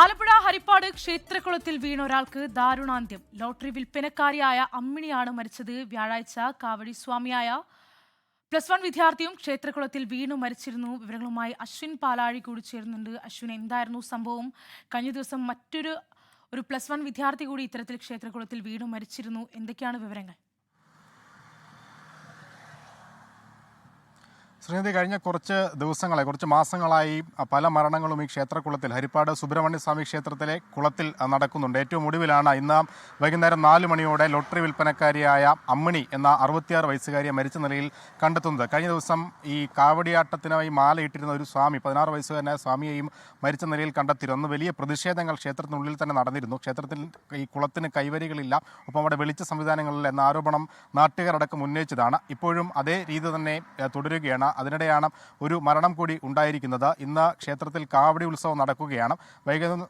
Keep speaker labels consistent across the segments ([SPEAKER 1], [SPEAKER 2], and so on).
[SPEAKER 1] ആലപ്പുഴ ഹരിപ്പാട് ക്ഷേത്രക്കുളത്തിൽ വീണ ഒരാൾക്ക് ദാരുണാന്ത്യം. ലോട്ടറി വിൽപ്പനക്കാരിയായ അമ്മിണിയാണ് മരിച്ചത്. വ്യാഴാഴ്ച കാവടി സ്വാമിയായ പ്ലസ് വൺ വിദ്യാർത്ഥിയും ക്ഷേത്രക്കുളത്തിൽ വീണു മരിച്ചിരുന്നു. വിവരങ്ങളുമായി അശ്വിൻ പാലാഴി കൂടി ചേരുന്നുണ്ട്. അശ്വിൻ എന്തായിരുന്നു സംഭവം? കഴിഞ്ഞ ദിവസം മറ്റൊരു ഒരു പ്ലസ് വൺ വിദ്യാർത്ഥി കൂടി ഇത്തരത്തിൽ ക്ഷേത്രക്കുളത്തിൽ വീണു മരിച്ചിരുന്നു. എന്തൊക്കെയാണ് വിവരങ്ങൾ?
[SPEAKER 2] ശ്രീനിധി കഴിഞ്ഞ കുറച്ച് ദിവസങ്ങളായി കുറച്ച് മാസങ്ങളായി പല മരണങ്ങളും ഈ ക്ഷേത്രക്കുളത്തിൽ ഹരിപ്പാട് സുബ്രഹ്മണ്യ സ്വാമി ക്ഷേത്രത്തിലെ കുളത്തിൽ നടക്കുന്നുണ്ട്. ഏറ്റവും ഒടുവിലാണ് ഇന്ന് വൈകുന്നേരം നാല് മണിയോടെ ലോട്ടറി വിൽപ്പനക്കാരിയായ അമ്മിണി എന്ന അറുപത്തിയാറ് വയസ്സുകാരിയെ മരിച്ച നിലയിൽ കണ്ടെത്തുന്നത്. കഴിഞ്ഞ ദിവസം ഈ കാവടിയാട്ടത്തിനായി മാലയിട്ടിരുന്ന ഒരു സ്വാമി പതിനാറ് വയസ്സുകാരനായ സ്വാമിയെയും മരിച്ച നിലയിൽ കണ്ടെത്തിയിരുന്നു. അന്ന് വലിയ പ്രതിഷേധങ്ങൾ ക്ഷേത്രത്തിനുള്ളിൽ തന്നെ നടന്നിരുന്നു. ക്ഷേത്രത്തിൽ ഈ കുളത്തിന് കൈവരികളില്ല ഒപ്പം അവിടെ വെളിച്ച സംവിധാനങ്ങളിൽ എന്ന ആരോപണം നാട്ടുകാരടക്കം ഉന്നയിച്ചതാണ്. ഇപ്പോഴും അതേ രീതി തന്നെ തുടരുകയാണ്. അതിനിടെയാണ് ഒരു മരണം കൂടി ഉണ്ടായിരിക്കുന്നത്. ഇന്ന് ക്ഷേത്രത്തിൽ കാവടി ഉത്സവം നടക്കുകയാണ്.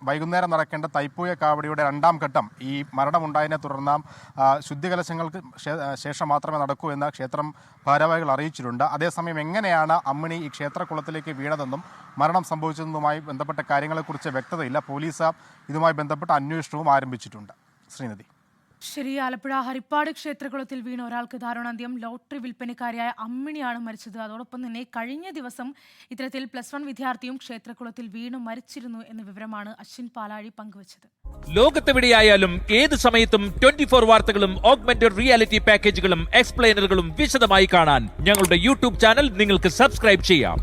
[SPEAKER 2] വൈകുന്നേരം നടക്കേണ്ട തൈപ്പൂയ കാവടിയുടെ രണ്ടാം ഘട്ടം ഈ മരണമുണ്ടായതിനെ തുടർന്ന് ശുദ്ധികലശങ്ങൾക്ക് ശേഷം മാത്രമേ നടക്കൂ എന്ന് ക്ഷേത്രം ഭാരവാഹികൾ അറിയിച്ചിട്ടുണ്ട്. അതേസമയം എങ്ങനെയാണ് അമ്മിണി ഈ ക്ഷേത്രക്കുളത്തിലേക്ക് വീണതെന്നും മരണം സംഭവിച്ചതുമായി ബന്ധപ്പെട്ട കാര്യങ്ങളെക്കുറിച്ച് വ്യക്തതയില്ല. പോലീസ് ഇതുമായി ബന്ധപ്പെട്ട അന്വേഷണവും ആരംഭിച്ചിട്ടുണ്ട്. ശ്രീനിധി.
[SPEAKER 1] ശരി ആലപ്പുഴ ഹരിപ്പാട് ക്ഷേത്രകുളത്തിൽ വീണ ഒരാൾക്ക് ദാരുണാന്ത്യം. ലോട്ടറി വിൽപ്പനക്കാരിയായ അമ്മിണിയാണ് മരിച്ചത്. അതോടൊപ്പം തന്നെ കഴിഞ്ഞ ദിവസം ഇത്തരത്തിൽ പ്ലസ് വൺ വിദ്യാർത്ഥിയും ക്ഷേത്രകുളത്തിൽ വീണ് മരിച്ചിരുന്നു എന്ന വിവരമാണ് അശ്വിൻ പാലാഴി പങ്കുവച്ചത്.
[SPEAKER 3] ലോകത്തെവിടെയായാലും ഏത് സമയത്തും ട്വന്റി ഫോർ വാർത്തകളും ഓഗ്മെന്റഡ് റിയാലിറ്റി പാക്കേജുകളും എക്സ്പ്ലെയിനറുകളും വിശദമായി കാണാൻ ഞങ്ങളുടെ യൂട്യൂബ് ചാനൽ നിങ്ങൾക്ക് സബ്സ്ക്രൈബ് ചെയ്യാം.